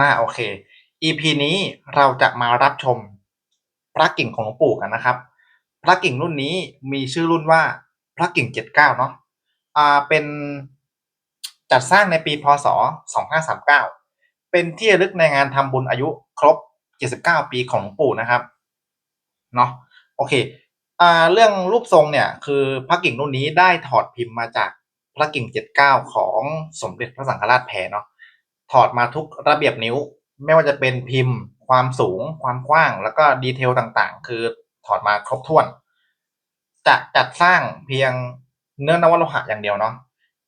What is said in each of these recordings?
มาโอเค EP นี้เราจะมารับชมพระกิ่งของหลวงปู่กันนะครับ พระกิ่งรุ่นนี้มีชื่อรุ่นว่าพระกิ่งเจ็ดเก้าเนาะอ่าเป็นจัดสร้างในปีพศสองห้าสามเก้าเป็นที่ระลึกในงานทำบุญอายุครบเจ็ดสิบเก้าปีของหลวงปู่นะครับเนาะโอเคอ่าเรื่องรูปทรงเนี่ยคือพระกิ่งรุ่นนี้ได้ถอดพิมพ์มาจากพระกิ่งเจ็ดเก้าของสมเด็จพระสังฆราชแพเนาะ ถอดมาทุกระเบียบนิ้ว ไม่ว่าจะเป็นพิมพ์ ความสูง ความกว้าง แล้วก็ดีเทลต่างๆ คือถอดมาครบถ้วน จะจัดสร้างเพียงเนื้อนวโลหะอย่างเดียวเนาะ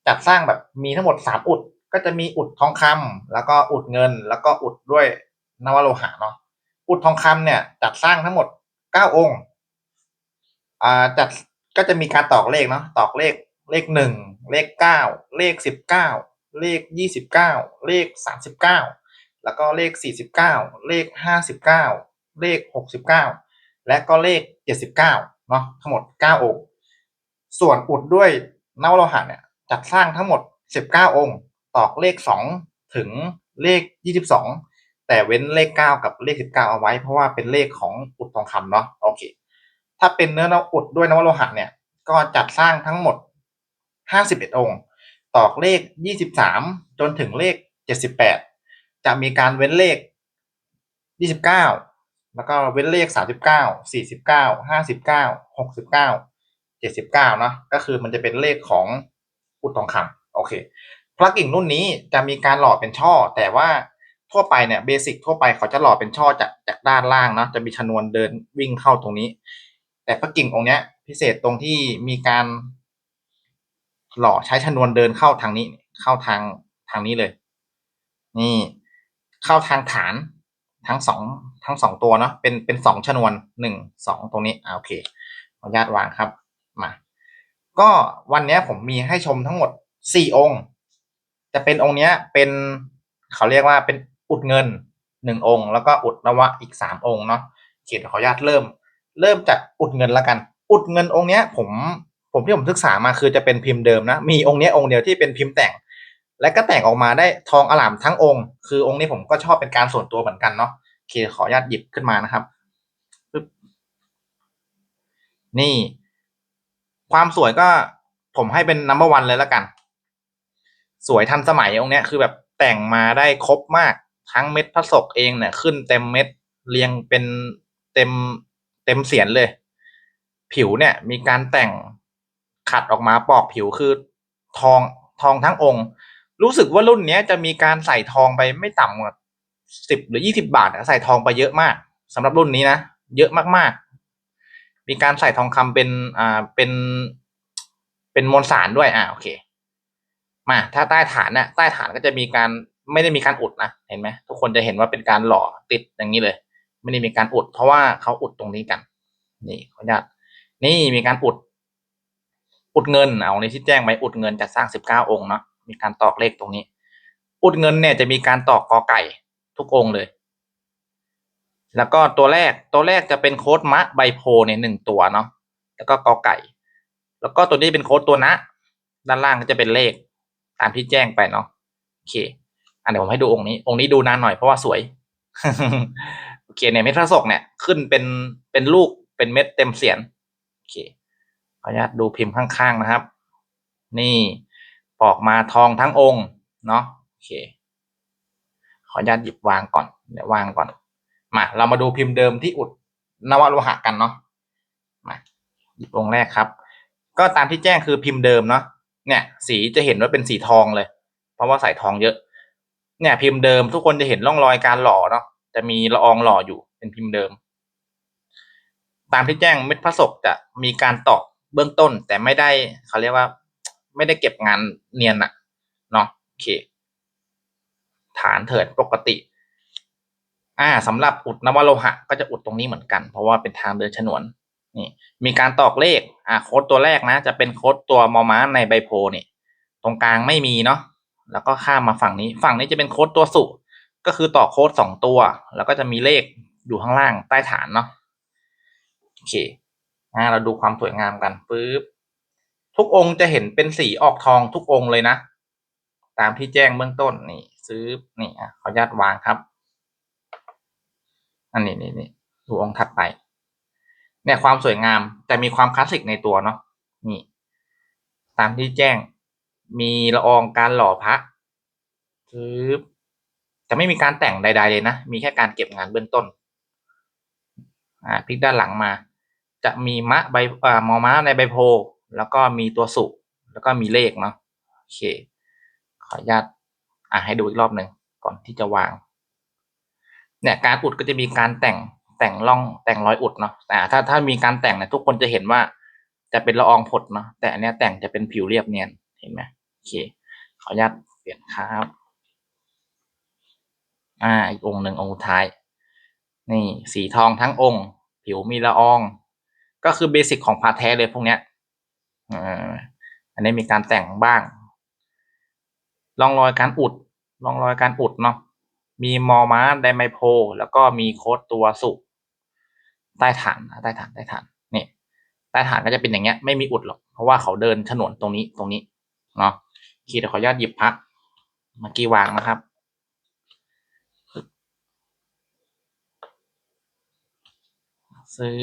จัดสร้างแบบมีทั้งหมดสามอุด ก็จะมีอุดทองคำแล้วก็อุดเงิน แล้วก็อุดด้วยนวโลหะเนาะอุดทองคำเนี่ย จัดสร้างทั้งหมดเก้าองค์อ่าจัดก็จะมีการตอกเลขเนาะตอกเลขเลขหนึ่งเลขเก้าเลขสิบเก้า เลขยี่สิบเก้าเลขสามสิบเก้าแล้วก็เลขสี่สิบเก้าเลขห้าสิบเก้าเลขหกสิบเก้าและก็เลขเจ็ดสิบเก้าเนาะทั้งหมดเก้าองค์ ส่วนอุดด้วยนวโลหะเนี่ยจัดสร้างทั้งหมดสิบเก้าองค์ ตอกเลขสองถึงเลขยี่สิบสองแต่เว้นเลขเก้ากับเลขสิบเก้าเอาไว้ เพราะว่าเป็นเลขของอุดทองคำเนาะโอเค ถ้าเป็นเนื้อนอุดด้วยนวโลหะเนี่ยก็จัดสร้างทั้งหมดห้าสิบเอ็ดองค์ ตอกเลขยี่สิบสามจนถึงเลขเจ็ดสิบแปดจะมีการเว้นเลขยี่สิบเก้าแล้วก็เว้นเลขสามสิบเก้าสี่สิบเก้าห้าสิบเก้าหกสิบเก้าเจ็ดสิบเก้าเนาะก็คือมันจะเป็นเลขของอุดทองคำโอเคพลักกิ่งรุ่นนี้จะมีการหล่อเป็นช่อ แต่ว่าทั่วไปเนี่ยเบสิกทั่วไปเขาจะหล่อเป็นช่อจากจากด้านล่างเนาะจะมีชนวนเดินวิ่งเข้าตรงนี้ แต่พระกิ่งองค์เนี้ยพิเศษตรงที่มีการ หล่อใช้ชนวนเดินเข้าทางนี้ เข้าทางทางนี้เลย นี่ เข้าทางฐานทั้งสองทั้งสองตัวเนาะเป็นเป็นสองชนวนหนึ่งสองตรงนี้อ่าโอเคขออนุญาตวางครับมา ก็วันนี้ผมมีให้ชมทั้งหมดสี่องค์ จะเป็นองค์เนี้ย เป็นเขาเรียกว่าเป็นอุดเงินหนึ่งองค์ แล้วก็อุดนวะอีกสามองค์เนาะเขียนขออนุญาตเริ่ม เริ่มจากอุดเงินแล้วกัน อุดเงินองค์เนี้ย ผม ผมที่ผมศึกษามาคือจะเป็นพิมพ์เดิมนะ มีองค์นี้องค์เดียวที่เป็นพิมพ์แต่ง และก็แต่งออกมาได้ทองอลามทั้งองค์ คือองค์นี้ผมก็ชอบเป็นการส่วนตัวเหมือนกันเนาะโอเคขออนุญาตหยิบขึ้นมานะครับ นี่ ความสวยก็ผมให้เป็นนัมเบอร์วันเลยแล้วกัน สวยทันสมัยองค์นี้คือแบบแต่งมาได้ครบมากทั้งเม็ดพระศกเองเนี่ยขึ้นเต็มเม็ดเรียงเป็นเต็มเต็มเสียนเลย ผิวเนี่ยมีการแต่ง ขัดออกมาปอกผิวคือทองทองทั้งองค์ รู้สึกว่ารุ่นเนี้ยจะมีการใส่ทองไปไม่ต่ำกว่าสิบหรือยี่สิบาทใส่ทองไปเยอะมากสำหรับรุ่นนี้นะเยอะมากๆ มีการใส่ทองคำเป็นอ่าเป็นเป็นมวลสารด้วยอ่าโอเค มาถ้าใต้ฐานเนี่ยใต้ฐานก็จะมีการไม่ได้มีการอุดนะเห็นไหมทุกคนจะเห็นว่าเป็นการหล่อติดอย่างนี้เลย ไม่ได้มีการอุด เพราะว่าเขาอุดตรงนี้กัน นี่ขออนุญาตนี่มีการอุด อุดเงินเอาในที่แจ้งไว้อุดเงินจะสร้างสิบเก้าองค์เนาะมีการตอกเลขตรงนี้ อุดเงินเนี่ยจะมีการตอกกอไก่ทุกองค์เลย แล้วก็ตัวแรกตัวแรกจะเป็นโค้ดมะใบโพเนี่ยหนึ่งตัวเนาะแล้วก็กอไก่ แล้วก็ตัวนี้เป็นโค้ดตัวนะ ด้านล่างก็จะเป็นเลขตามที่แจ้งไปเนาะโอเคอันเดี๋ยวผมให้ดูองค์นี้ องค์นี้ดูนานหน่อยเพราะว่าสวยโอเคเนี่ยเม็ดพระศกเนี่ยขึ้นเป็นเป็นลูกเป็นเม็ดเต็มเสียนโอเค ขออนุญาตดูพิมพ์ข้างๆนะครับ นี่ปอกมาทองทั้งองค์เนาะโอเค ขออนุญาตหยิบวางก่อนเดี๋ยววางก่อน มาเรามาดูพิมพ์เดิมที่อุดนวโลหะกันเนาะมาหยิบองค์แรกครับ ก็ตามที่แจ้งคือพิมพ์เดิมเนาะเนี่ย สีจะเห็นว่าเป็นสีทองเลย เพราะว่าใส่ทองเยอะ เนี่ย พิมพ์เดิมทุกคนจะเห็นร่องรอยการหล่อเนาะจะมีละอองหล่ออยู่เป็นพิมพ์เดิม ตามที่แจ้งเม็ดพระศกจะมีการตอก เบื้องต้น แต่ไม่ได้เขาเรียกว่า ไม่ได้เก็บงานเนียนอะเนาะโอเค ฐานเถิดปกติ อ่าสำหรับอุดนวโลหะ ก็จะอุดตรงนี้เหมือนกัน เพราะว่าเป็นทางเดินฉนวนนี่มีการตอกเลขอ่าโค้ดตัวแรกนะ จะเป็นโค้ดตัวมอม้าในใบโพนี่ตรงกลางไม่มีเนาะแล้วก็ข้ามมาฝั่งนี้ ฝั่งนี้จะเป็นโค้ดตัวสุก็คือต่อโค้ดสองตัว แล้วก็จะมีเลขอยู่ข้างล่างใต้ฐานเนาะโอเค อ่าเราดูความสวยงามกันปึ๊บทุกองค์จะเห็นเป็นสีออกทองทุกองค์เลยนะ ตามที่แจ้งเบื้องต้นนี่ซื้อนี่อะขออนุญาตวางครับ อันนี้นี่นี่ดูองค์ถัดไปเนี่ยความสวยงาม แต่มีความคลาสสิกในตัวเนาะนี่ ตามที่แจ้งมีละอองการหล่อพระซื้อจะไม่มีการแต่งใด ๆ เลยนะ มีแค่การเก็บงานเบื้องต้น อ่าพลิกด้านหลังมา จะมีมะใบอ่ามอม้าในใบโพแล้วก็มีตัวสุแล้วก็มีเลขเนาะโอเค ขออนุญาตอ่าให้ดูอีกรอบหนึ่งก่อนที่จะวาง เนี่ยการอุดก็จะมีการแต่งแต่งร่องแต่งรอยอุดเนาะแต่ถ้าถ้ามีการแต่งเนี่ยทุกคนจะเห็นว่าจะเป็นละอองผดเนาะแต่อันเนี้ยแต่งจะเป็นผิวเรียบเนียนเห็นไหมโอเค ขออนุญาตเปลี่ยนครับอ่าอีกองค์หนึ่งองค์ท้าย นี่สีทองทั้งองค์ ผิวมีละออง ก็คือเบสิกของพาแท้เลยพวกเนี้ยอันนี้มีการแต่งบ้างร่องรอยการอุดร่องรอยการอุดเนาะมีมอม้าไดไมโพแล้วก็มีโค้ดตัวสุใต้ฐานนะใต้ฐานใต้ฐานนี่ใต้ฐานก็จะเป็นอย่างเงี้ยไม่มีอุดหรอกเพราะว่าเขาเดินฉนวนตรงนี้ตรงนี้เนาะโอเคเดี๋ยวขออนุญาตหยิบพระเมื่อกี้วางนะครับซื้อ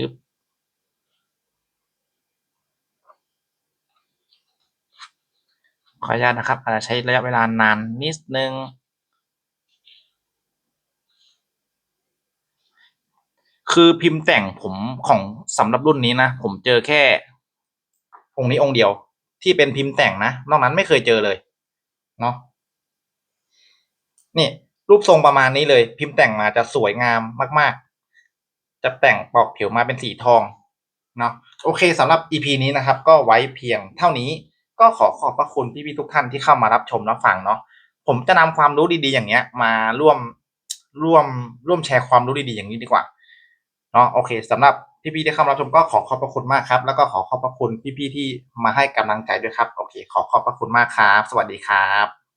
ขออนุญาตนะครับ อาจจะใช้ระยะเวลานานนิดนึง คือพิมพ์แต่งผมของสำหรับรุ่นนี้นะ ผมเจอแค่ องค์นี้องค์เดียว ที่เป็นพิมพ์แต่งนะ นอกนั้นไม่เคยเจอเลย เนาะนี่รูปทรงประมาณนี้เลย พิมพ์แต่งมาจะสวยงามมาก ๆ จะแต่งปอกผิวมาเป็นสีทองเนาะโอเคสำหรับ EP นี้นะครับ ก็ไว้เพียงเท่านี้ ก็ขอขอบพระคุณพี่ๆทุกท่านที่เข้ามารับชมรับฟังเนาะผมจะนำความรู้ดีๆอย่างเงี้ย มาร่วมร่วมร่วมแชร์ความรู้ดีๆอย่างนี้ดีกว่าเนาะโอเคสำหรับพี่ๆที่เข้ามารับชมก็ขอขอบพระคุณมากครับ แล้วก็ขอขอบพระคุณพี่ๆที่มาให้กำลังใจด้วยครับ โอเค ขอขอบพระคุณมากครับ สวัสดีครับ